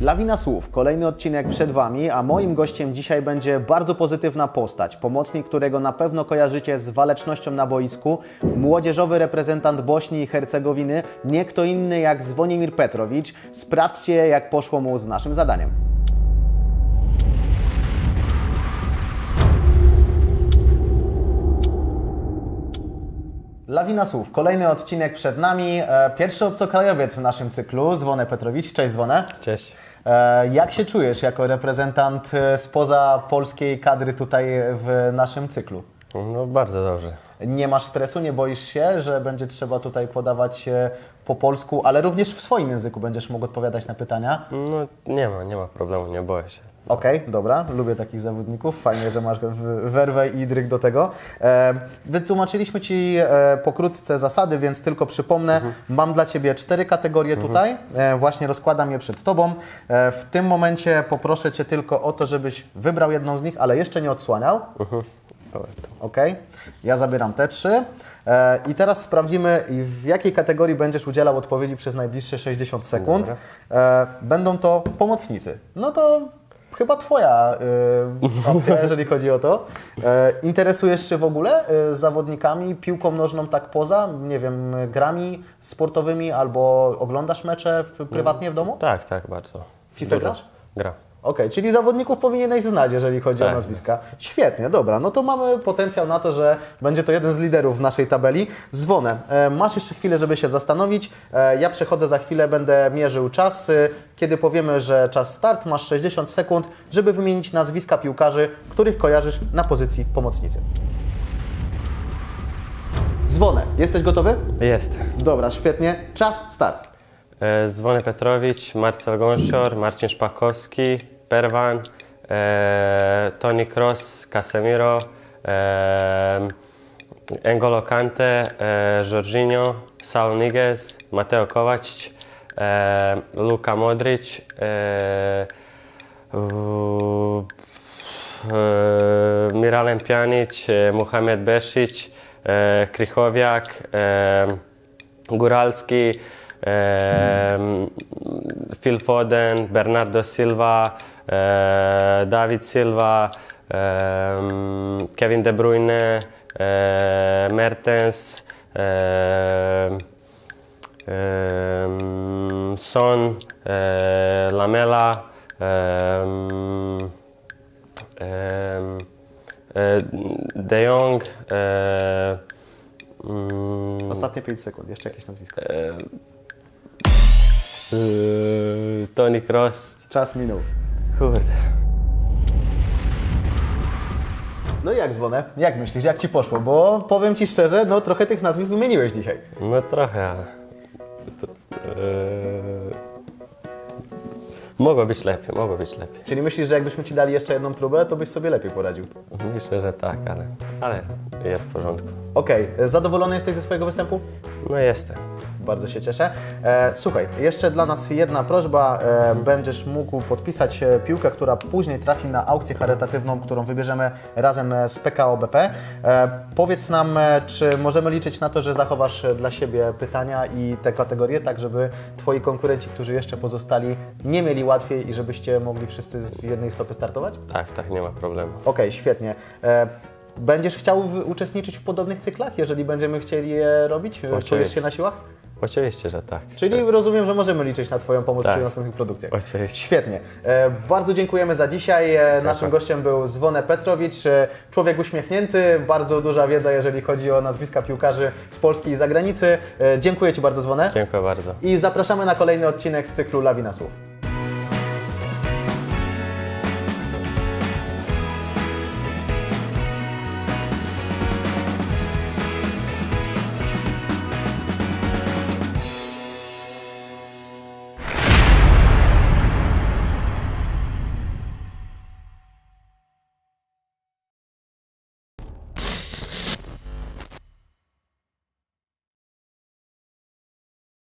Lawina słów, kolejny odcinek przed Wami, a moim gościem dzisiaj będzie bardzo pozytywna postać, pomocnik, którego na pewno kojarzycie z walecznością na boisku, młodzieżowy reprezentant Bośni i Hercegowiny, nie kto inny jak Zwonimir Petrowicz. Sprawdźcie, jak poszło mu z naszym zadaniem. Lawina słów, kolejny odcinek przed nami. E, Pierwszy obcokrajowiec w naszym cyklu, Zwonę Petrowicz. Cześć Zwonę. Cześć. E, Jak się czujesz jako reprezentant e, spoza polskiej kadry tutaj w naszym cyklu? No bardzo dobrze. Nie masz stresu, nie boisz się, że będzie trzeba tutaj podawać e, po polsku, ale również w swoim języku będziesz mógł odpowiadać na pytania? No nie ma, nie ma problemu, nie boję się. Okej, dobra, lubię takich zawodników. Fajnie, że masz werwę i dryg do tego. E, wytłumaczyliśmy Ci e, pokrótce zasady, więc tylko przypomnę. Mam dla Ciebie cztery kategorie tutaj. E, właśnie rozkładam je przed Tobą. E, w tym momencie poproszę Cię tylko o to, żebyś wybrał jedną z nich, ale jeszcze nie odsłaniał. To. Ok, ja zabieram te trzy. E, I teraz sprawdzimy, w jakiej kategorii będziesz udzielał odpowiedzi przez najbliższe 60 sekund. E, Będą to pomocnicy. No to chyba Twoja e, opcja, jeżeli chodzi o to. Interesujesz się w ogóle zawodnikami, piłką nożną tak poza, nie wiem, grami sportowymi albo oglądasz mecze prywatnie w domu? Tak, tak, bardzo. FIFA grasz? Gra. Okej, czyli zawodników powinieneś znać, jeżeli chodzi o Tak. nazwiska. Świetnie, dobra, no to mamy potencjał na to, że będzie to jeden z liderów w naszej tabeli. Zwonę, e, masz jeszcze chwilę, żeby się zastanowić. E, ja przechodzę za chwilę, będę mierzył czas. E, kiedy powiemy, że czas start, masz 60 sekund, żeby wymienić nazwiska piłkarzy, których kojarzysz na pozycji pomocnicy. Zwonę, jesteś gotowy? Jest. Dobra, świetnie. Czas start. E, Zwony Petrowicz, Marcel Gąsior, Marcin Szpakowski, Perwan, e, Toni Kroos, Casemiro, Engolo Kante, e, Jorginho, Saul Niguez, Mateo Kovacic, e, Luka e, Miralem Pjanic, e, Muhamed Bešić, Krychowiak, Góralski, e, Phil Foden, Bernardo Silva, e, David Silva, Kevin De Bruyne, e, Mertens, Son, e, Lamela, De Jong, mm, Ostatnie 5 sekund, jeszcze jakieś nazwisko. E, Tony Cross. Czas minął. Kurde. No i jak zwonę? Jak myślisz, jak Ci poszło? Bo powiem Ci szczerze, no trochę tych nazwisk wymieniłeś dzisiaj. No trochę. To, e, mogło być lepiej, mogło być lepiej. Czyli myślisz, że jakbyśmy Ci dali jeszcze jedną próbę, to byś sobie lepiej poradził? Myślę, że tak, ale, ale jest w porządku. Okej, zadowolony jesteś ze swojego występu? No jestem. Bardzo się cieszę. E, słuchaj, jeszcze dla nas jedna prośba. E, będziesz mógł podpisać e, piłkę, która później trafi na aukcję charytatywną, którą wybierzemy razem e, z PKO BP. E, powiedz nam, e, czy możemy liczyć na to, że zachowasz e, dla siebie pytania i te kategorie, tak żeby Twoi konkurenci, którzy jeszcze pozostali, nie mieli łatwiej i żebyście mogli wszyscy z jednej stopy startować? Tak, tak, nie ma problemu. Okej, świetnie. E, Będziesz chciał w, uczestniczyć w podobnych cyklach, jeżeli będziemy chcieli je robić? E, Czujesz Oczywiście. się na siłach? Oczywiście, że tak. Czyli rozumiem, że możemy liczyć na Twoją pomoc Tak. przy następnych produkcjach. Oczywiście. Świetnie. E, bardzo dziękujemy za dzisiaj. E, naszym Proszę. gościem był Zwonę Petrowicz, e, człowiek uśmiechnięty, bardzo duża wiedza, jeżeli chodzi o nazwiska piłkarzy z Polski i zagranicy. E, dziękuję Ci bardzo, Zwonę. Dziękuję bardzo. I zapraszamy na kolejny odcinek z cyklu Lawina Słów.